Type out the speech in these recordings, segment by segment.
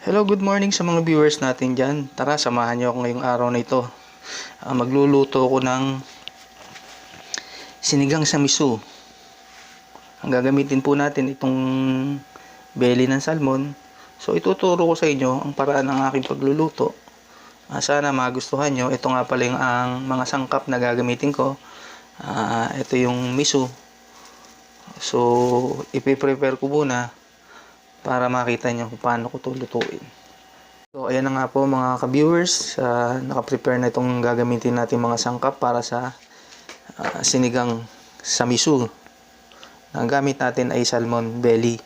Hello, good morning sa mga viewers natin dyan. Tara, samahan niyo ako ngayong araw na ito. Ah, magluluto ako ng sinigang sa miso. Ang gagamitin po natin itong belly ng salmon. So, ituturo ko sa inyo ang paraan ng aking pagluluto. Ah, sana magustuhan nyo. Ito nga pala yung ang mga sangkap na gagamitin ko. Ah, ito yung miso. So, ipiprepare ko muna para makita nyo kung paano ko ito lutuin. So, ayan na nga po mga ka-viewers. Uh, nakaprepare na itong gagamitin natin mga sangkap para sa ah, sinigang sa miso. Ang gamit natin ay salmon belly.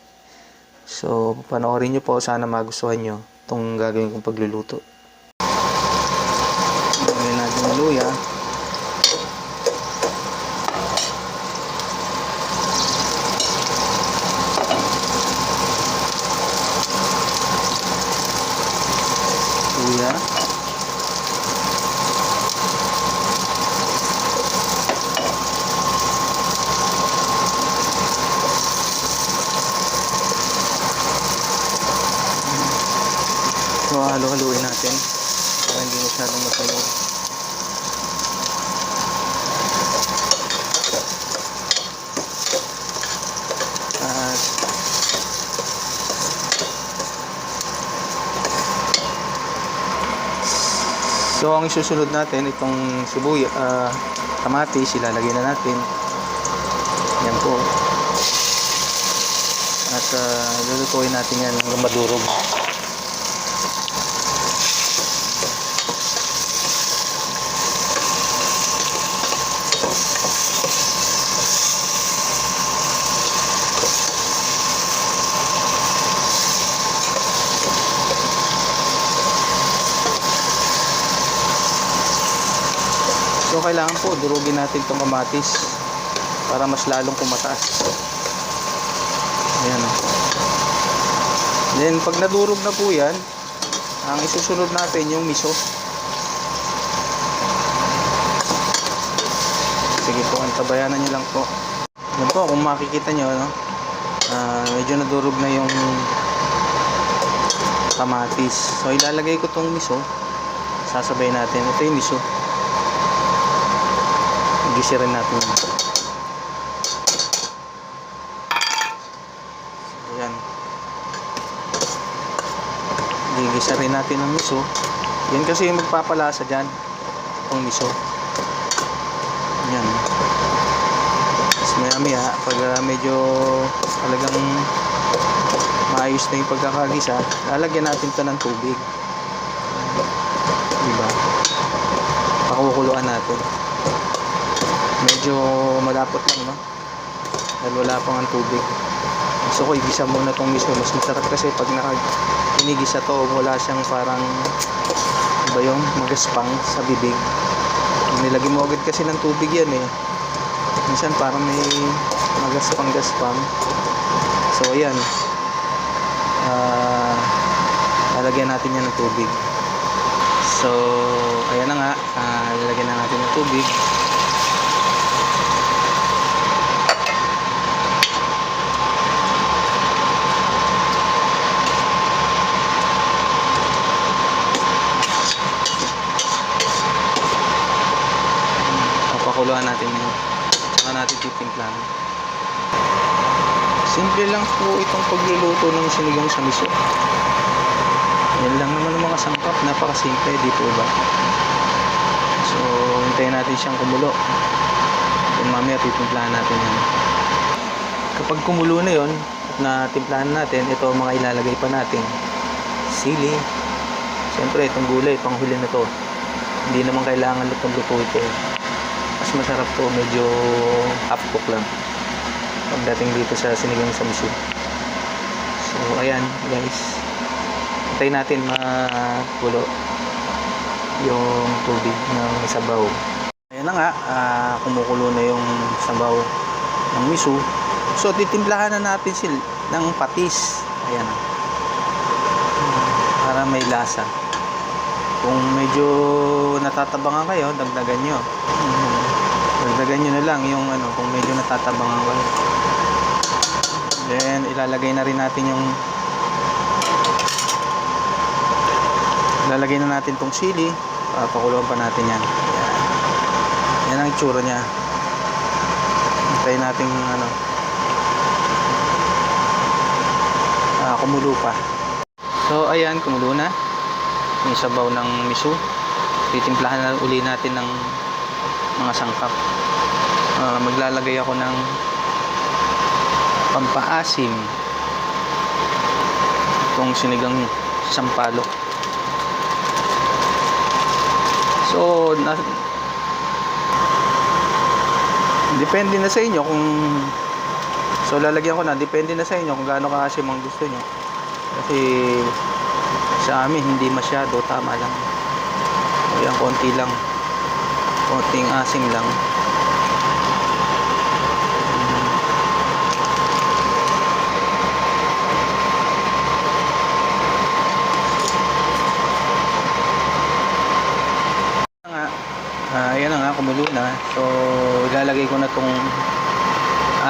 So, panoorin nyo po. Sana magustuhan nyo itong gagawin kong pagluluto. Lagyan natin ng luya. Luya. So, halo-haluin natin para hindi masyadong matunog. At So, ang isusunod natin, itong sibuya, ah, kamatis, ilalagay na natin. Yan po. At uh, lulutuin natin yan hanggang madurog. Kailangan po durugin natin itong kamatis para mas lalong kumataas. Ayan o. Then pag nadurog na po yan, ang isusunod natin yung miso. Sige po, antabayanan nyo lang po. Yan po, kung makikita nyo, no? ah, medyo nadurog na yung kamatis. So ilalagay ko tong miso. Sasabay natin. Ito yung miso gisirin natin yun. Ayan. Gigisa rin natin ang miso. Yan kasi yung magpapalasa dyan. Itong miso. Ayan. Tapos maya maya, pag ah, medyo talagang maayos na yung pagkakagisa, lalagyan natin ito ng tubig. Diba? Pakukuluan natin medyo malapot lang no? Dahil wala pang ang tubig. Gusto ko igisa muna tong miso mas masarap kasi pag naka inigisa to wala siyang parang ba yung magaspang sa bibig. Nilagay mo agad kasi ng tubig yan eh. Minsan parang may magaspang gaspang so ayan. Ah lalagyan natin yan ng tubig. So ayan na nga. Ah, lalagyan na natin ng tubig Papakuluan natin yun. Saka natin titimplahan. Simple lang po itong pagluluto ng sinigang sa miso. Yan lang naman ang mga sangkap. Napakasimple, di po ba? So, hintayin natin siyang kumulo. Then mamaya titimplahan natin yan. Kapag kumulo na yon at natimplahan natin, ito mga ilalagay pa natin. Sili. Siyempre, itong gulay, panghuli na to. Hindi naman kailangan lutong-luto ito. Mas masarap to, medyo half cook lang. Pagdating dito sa sinigang sa miso. So, ayan guys. Hintayin natin makulo yung tubig ng sabaw. Ayan na nga, ah, kumukulo na yung sabaw ng miso. So, titimplahan na natin sila ng patis. Ayan. Para may lasa. Kung medyo natatabangan kayo, dagdagan nyo. Mm. Dagdagan nyo na lang yung ano, kung medyo natatabangan kayo. Then, ilalagay na rin natin yung lalagay na natin tong sili. Papakuluan pa natin yan. Yan, yan ang itsura niya. Hintayin natin ano. Ah, kumulo pa. So ayan kumulo na. Yung sabaw ng miso. Titimplahan na uli natin ng mga sangkap. Ah, maglalagay ako ng pampaasim. Itong sinigang sampalok so na, depende na sa inyo kung so lalagyan ko na. Depende na sa inyo kung gaano kaasim ang gusto nyo. Kasi sa amin hindi masyado. Tama lang. Ayan, konti lang konting asim lang ah, ayan na nga, kumulo na. So, ilalagay ko na tong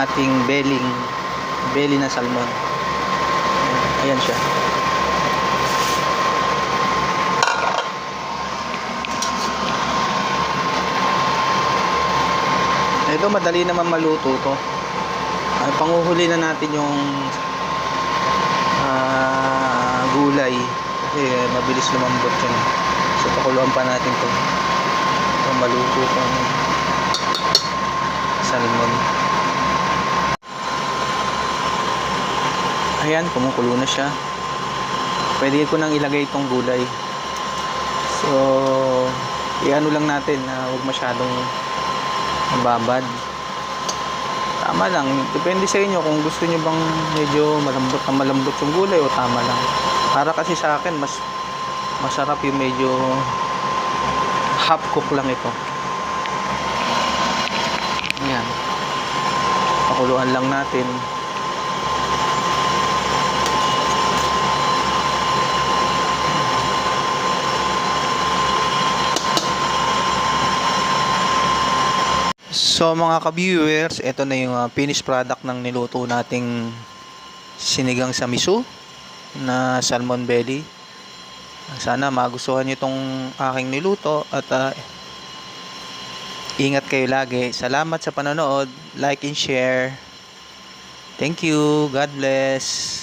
ating belling, belly na salmon. Ayan siya. Ito, madali naman maluto to. Ay, panguhuli na natin yung ah, gulay. Kasi mabilis lumambot yun. So, pakuluan pa natin to. So, maluto tong salmon. Ayan, kumukulo na siya. Pwede ko nang ilagay itong gulay. So, iano lang natin na huwag masyadong mababad. Tama lang. Depende sa inyo kung gusto nyo bang medyo malambot na malambot yung gulay o tama lang. Para kasi sa akin, mas masarap yung medyo half cook lang ito. Ayan. Pakuluan lang natin. So mga ka-viewers, ito na yung uh, finished product ng niluto nating sinigang sa miso na salmon belly. Sana magustuhan niyo itong aking niluto at uh, ingat kayo lagi. Salamat sa panonood. Like and share. Thank you. God bless.